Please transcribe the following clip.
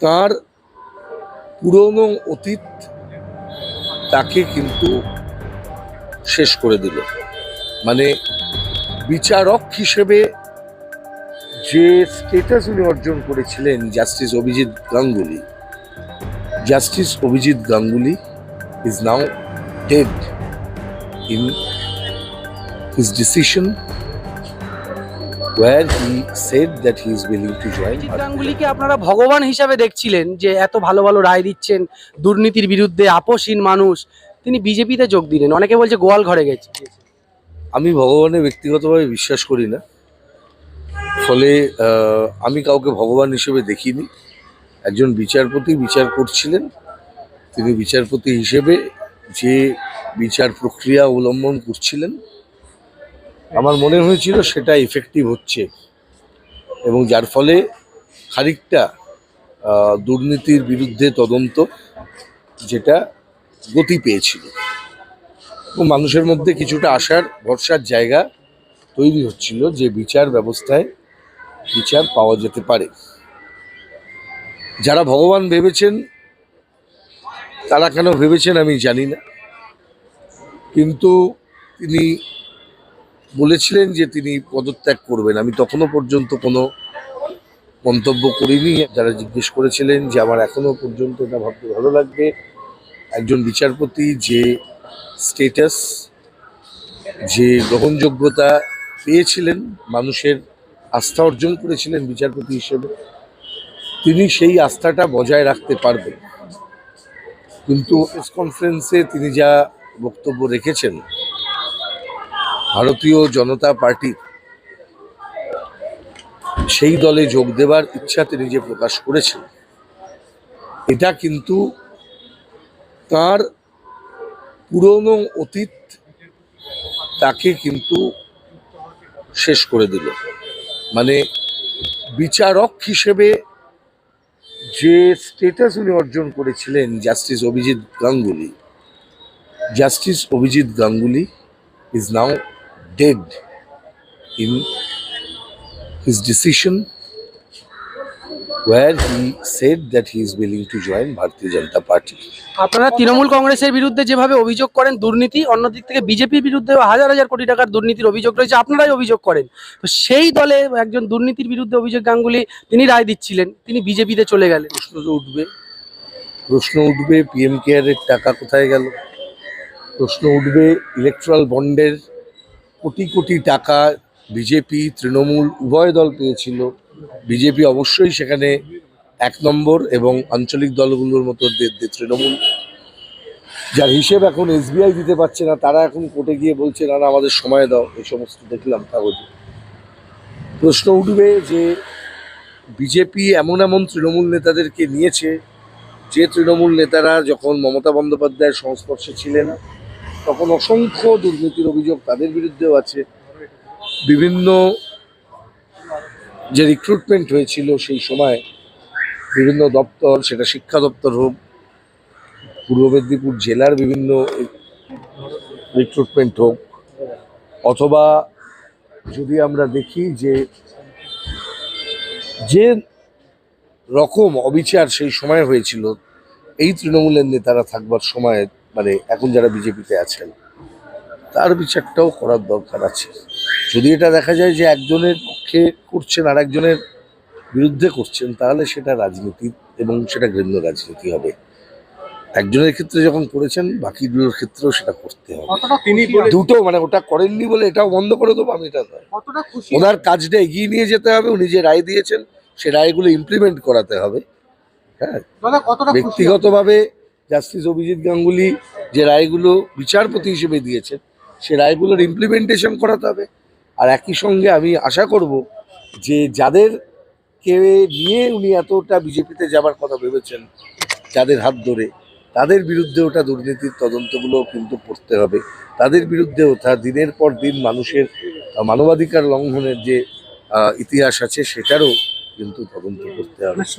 তার পুরনো অতীত তাকে কিন্তু শেষ করে দিল। মানে বিচারক হিসেবে যে স্টেটাস উনি অর্জন করেছিলেন justice Abhijit Ganguly justice Abhijit Ganguly is now dead in his decision where he said that he is willing to join গাঙ্গুলিকে আপনারা ভগবান হিসাবে দেখছিলেন যে এত ভালো ভালো রায় দিচ্ছেন দুর্নীতির বিরুদ্ধে আপোষহীন মানুষ। তিনি বিজেপিতে যোগ দিলেন। অনেকে বলছে গোয়াল ঘরে গেছে। আমি ভগবানে ব্যক্তিগতভাবে বিশ্বাস করি না। ফলে আমি কাউকে ভগবান হিসেবে দেখিনি। একজন বিচারপতি বিচার করছিলেন। তিনি বিচারপতি হিসেবে যে বিচার প্রক্রিয়া অবলম্বন করছিলেন আমার মনে হয়েছিল সেটা ইফেক্টিভ হচ্ছে। এবং যার ফলে খানিকটা দুর্নীতির বিরুদ্ধে তদন্ত যেটা গতি পেয়েছিল। এবং মানুষের মধ্যে কিছুটা আশার, ভরসার জায়গা তৈরি হচ্ছিল যে বিচার ব্যবস্থায় বিচার পাওয়া যেতে পারে। যারা ভগবান ভেবেছেন, তারা কেন ভেবেছেন আমি জানি না। কিন্তু তিনি বলেছিলেন যে তিনি পদত্যাগ করবেন। আমি তখনও পর্যন্ত কোনো মন্তব্য করিনি। যারা জিজ্ঞেস করেছিলেন যে আমার এখনও পর্যন্ত এটা ভাবতে ভালো লাগবে, একজন বিচারপতি যে স্টেটাস যে গ্রহণযোগ্যতা পেয়েছিলেন, মানুষের আস্থা অর্জন করেছিলেন বিচারপতি হিসেবে, তিনি সেই আস্থাটা বজায় রাখতে পারবেন। কিন্তু প্রেস কনফারেন্সে তিনি যা বক্তব্য রেখেছেন ভারতীয় জনতা পার্টির সেই দলে যোগ দেওয়ার ইচ্ছা তিনি যে প্রকাশ করেছেন। এটা কিন্তু তার পুরনো অতীত তাকে কিন্তু শেষ করে দিল। মানে বিচারক হিসেবে যে স্টেটাস উনি অর্জন করেছিলেন justice Abhijit Ganguly, justice Abhijit Ganguly is now dead in his decision where he said that he is willing to join Bharatiya Janata Party. আপনারা তৃণমূল কংগ্রেসের বিরুদ্ধে যেভাবে অভিযোগ করেন দুর্নীতি অন্যদিক থেকে বিজেপির বিরুদ্ধে হাজার হাজার কোটি টাকার দুর্নীতির অভিযোগ রয়েছে আপনারাই অভিযোগ করেন। তো সেই দলে একজন দুর্নীতির বিরুদ্ধে অভিযোগ গাঙ্গুলি তিনি রায় দিচ্ছিলেন তিনি বিজেপিতে চলে গেলেন। প্রশ্ন তো উঠবে। প্রশ্ন উঠবে পিএম কেয়ারের টাকা কোথায় গেল? প্রশ্ন উঠবে ইলেকট্রাল বন্ডের কোটি কোটি টাকা বিজেপি, তৃণমূল উভয় দল পেয়েছিল। বিজেপি অবশ্যই সেখানে এক নম্বর এবং আঞ্চলিক দলগুলোর মতো তৃণমূল। যার হিসেব এখন এসবিআই দিতে পারছে না, তারা এখন কোর্টে গিয়ে বলছে, না না, আমাদের সময় দাও। এই সমস্ত দেখলাম কাগজে। প্রশ্ন উঠবে যে বিজেপি এমন এমন তৃণমূল নেতাদেরকে নিয়েছে, যে তৃণমূল নেতারা যখন মমতা বন্দ্যোপাধ্যায়ের সংস্পর্শে ছিলেন তখন অসংখ্য দুর্নীতির অভিযোগ তাদের বিরুদ্ধেও আছে। বিভিন্ন যে রিক্রুটমেন্ট হয়েছিল সেই সময় বিভিন্ন দপ্তর, সেটা শিক্ষা দপ্তর হোক, পূর্ব মেদিনীপুর জেলার বিভিন্ন রিক্রুটমেন্ট হোক, অথবা যদি আমরা দেখি যে যে রকম অবিচার সেই সময় হয়েছিল, এই তৃণমূলের নেতারা থাকবার সময় মানে এখন যারা বিজেপিতে আছেন তার বিচারটাও করার দরকার আছে। যদি এটা দেখা যায় যে একজনের পক্ষে করছেন আর একজনের বিরুদ্ধে করছেন তাহলে সেটা রাজনীতি এবং সেটা ঘৃণ্য রাজনীতি হবে। একজনের ক্ষেত্রে যখন করেছেন বাকিগুলোর ক্ষেত্রেও সেটা করতে হবে। তিনি দুটো মানে ওটা করেননি বলে এটাও বন্ধ করে দেবো আমি এটা নয়। ওনার কাজটা এগিয়ে নিয়ে যেতে হবে উনি যে রায় দিয়েছেন সে রায়গুলো ইমপ্লিমেন্ট করাতে হবে। হ্যাঁ। ব্যক্তিগতভাবে জাস্টিস অভিজিৎ গাঙ্গুলি যে রায়গুলো বিচারপতি হিসেবে দিয়েছেন সে রায়গুলোর ইমপ্লিমেন্টেশন করাতে হবে। আর একই সঙ্গে আমি আশা করব যে যাদেরকে নিয়ে উনি এতটা বিজেপিতে যাবার কথা ভেবেছেন, যাদের হাত ধরে, তাদের বিরুদ্ধে ওটা দুর্নীতির তদন্তগুলো কিন্তু করতে হবে। তাদের বিরুদ্ধে ওঠা দিনের পর দিন মানুষের, মানবাধিকার লঙ্ঘনের যে ইতিহাস আছে, সেটারও কিন্তু তদন্ত করতে হবে।